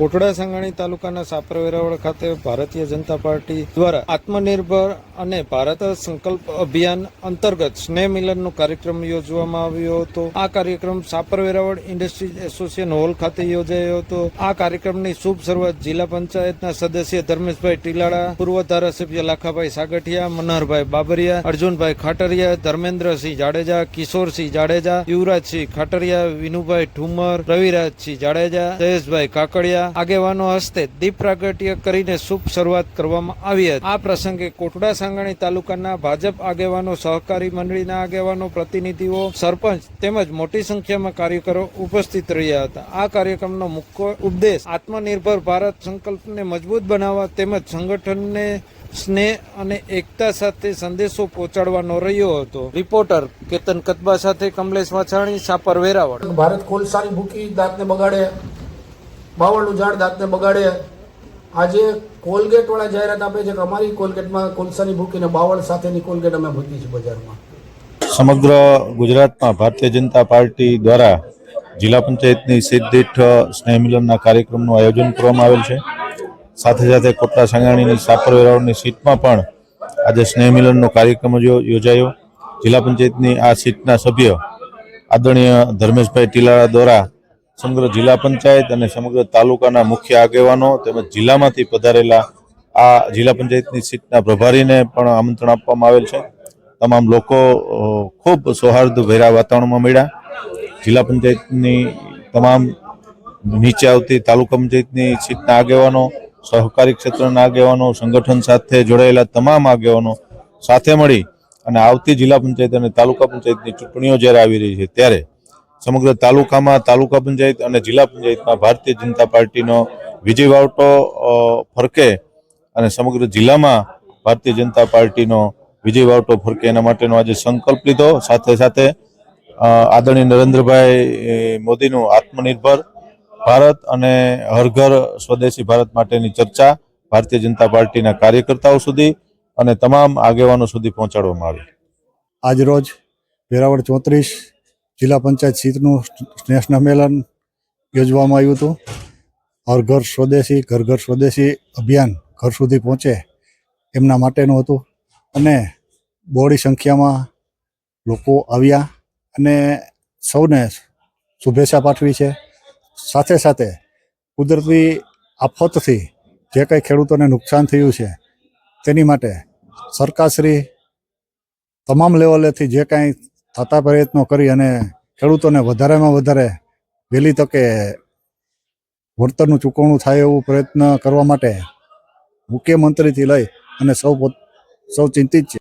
કોટડા સાંગાણી તાલુકાના સાપર વેરાવળ ખાતે ભારતીય જનતા પાર્ટી દ્વારા આત્મનિર્ભર અને ભારત સંકલ્પ અભિયાન અંતર્ગત સ્નેહ મિલનનો કાર્યક્રમ યોજવામાં આવ્યો હતો. આ કાર્યક્રમ Sapar Veraval industries association hall ખાતે યોજાયો હતો. આ કાર્યક્રમની શુભ શરૂઆત જિલ્લા પંચાયતના સદસ્ય ધર્મેશભાઈ ટીલાળા, પૂર્વ ધારાસભ્ય લાખાભાઈ સાગઠિયા, મનહરભાઈ બાબરિયા, અર્જુનભાઈ ખાટરિયા, ધર્મેન્દ્રસિંહ જાડેજા, કિશોરસિંહ જાડેજા, યુવરાજસિંહ ખાટરિયા, વિનુભાઈ ઠુમર, રવિરાજસિંહ જાડેજા, જયેશભાઈ કાકડિયા આગેવાનો હસ્તે દીપ પ્રાગટ્ય કરીને શુભ શરૂઆત કરવામાં આવી હતી. આ પ્રસંગે કોટડા સાંગાણી તાલુકાના ભાજપ આગેવાનો, સહકારી મંડળીના આગેવાનો, પ્રતિનિધિઓ, સરપંચ તેમજ મોટી સંખ્યામાં કાર્યકરો ઉપસ્થિત રહ્યા હતા. આ કાર્યક્રમનો મુખ્ય ઉપદેશ આત્મનિર્ભર ભારત સંકલ્પને મજબૂત બનાવવા તેમજ સંગઠનને સ્નેહ અને એકતા સાથે સંદેશો પહોંચાડવાનો રહ્યો હતો. રિપોર્ટર કેતન કતબા સાથે કમલેશ વાછાણી સાપર વેરાવળ. ભારત કોલસાની ભૂકી, દાંતને બગાડે બાવળનું ઝાડ દાંતને બગાડે. આજે કોલગેટ વાળા જાહેરાત આપે છે કે અમારી કોલગેટમાં કોલસાની ભૂકીને બાવળ સાથેની કોલગેટ અમે ભૂકી છે બજારમાં. સમગ્ર ગુજરાતમાં ભારતીય જનતા પાર્ટી દ્વારા જિલ્લા પંચાયતની સિદ્ધિઠ સ્નેહ મિલનના કાર્યક્રમનું આયોજન કરવામાં આવેલ છે. સાથે સાથે કોટલા સાંગાણીની સાપર વેરાવળની સીટમાં પણ આજે સ્નેહ મિલનનો કાર્યક્રમ યોજાયો. જિલ્લા પંચાયતની આ સીટના સભ્ય આદરણીય ધર્મેશભાઈ ટીલાળા દ્વારા સમગ્ર જિલ્લા પંચાયત અને સમગ્ર તાલુકાના મુખ્ય આગેવાનો તેમજ જિલ્લામાંથી પધારેલા આ જિલ્લા પંચાયતની સીટના પ્રભારીને પણ આમંત્રણ આપવામાં આવેલ છે. તમામ લોકો ખૂબ ખૂબ સૌહાર્દભર્યા વાતાવરણમાં મળ્યા. જિલ્લા પંચાયતની તમામ નીચે આવતી તાલુકા પંચાયતની સીટના આગેવાનો, સહકારી ક્ષેત્રના આગેવાનો, સંગઠન સાથે જોડાયેલા તમામ આગેવાનો સાથે મળી અને આવતી જિલ્લા પંચાયત અને તાલુકા પંચાયતની ચૂંટણીઓ જ્યારે આવી રહી છે ત્યારે સમગ્ર તાલુકામાં, તાલુકા પંચાયત અને જિલ્લા પંચાયતમાં ભારતીય જનતા પાર્ટીનો વિજય વાવટો ફરકે અને સમગ્ર જિલ્લામાં ભારતીય જનતા પાર્ટીનો વિજય વાવટો ફરકે એના માટેનો આજે સંકલ્પ લીધો. સાથે સાથે આદરણીય નરેન્દ્રભાઈ મોદીનું આત્મનિર્ભર ભારત અને હર ઘર સ્વદેશી ભારત માટેની ચર્ચા ભારતીય જનતા પાર્ટીના કાર્યકર્તાઓ સુધી અને તમામ આગેવાનો સુધી પહોંચાડવામાં આવી. આજરોજ વેરાવળ ચોત્રીસ જિલ્લા પંચાયત સીટનું સ્નેહ સંમેલન યોજવામાં આવ્યું હતું. ઓર ઘર સ્વદેશી, ઘર ઘર સ્વદેશી અભિયાન ઘર સુધી પહોંચે એમના માટેનું હતું. અને બહોળી સંખ્યામાં લોકો આવ્યા અને સૌને શુભેચ્છા પાઠવી છે. સાથે સાથે કુદરતી આફતથી જે કંઈ ખેડૂતોને નુકસાન થયું છે તેની માટે સરકારશ્રી તમામ લેવલેથી જે કાંઈ થતા પ્રયત્નો કરી અને ખેડૂતોને વધારેમાં વધારે વહેલી તકે વળતરનું ચૂકવણું થાય એવું પ્રયત્ન કરવા માટે મુખ્યમંત્રીથી લઈ અને સૌ સૌ ચિંતિત છે.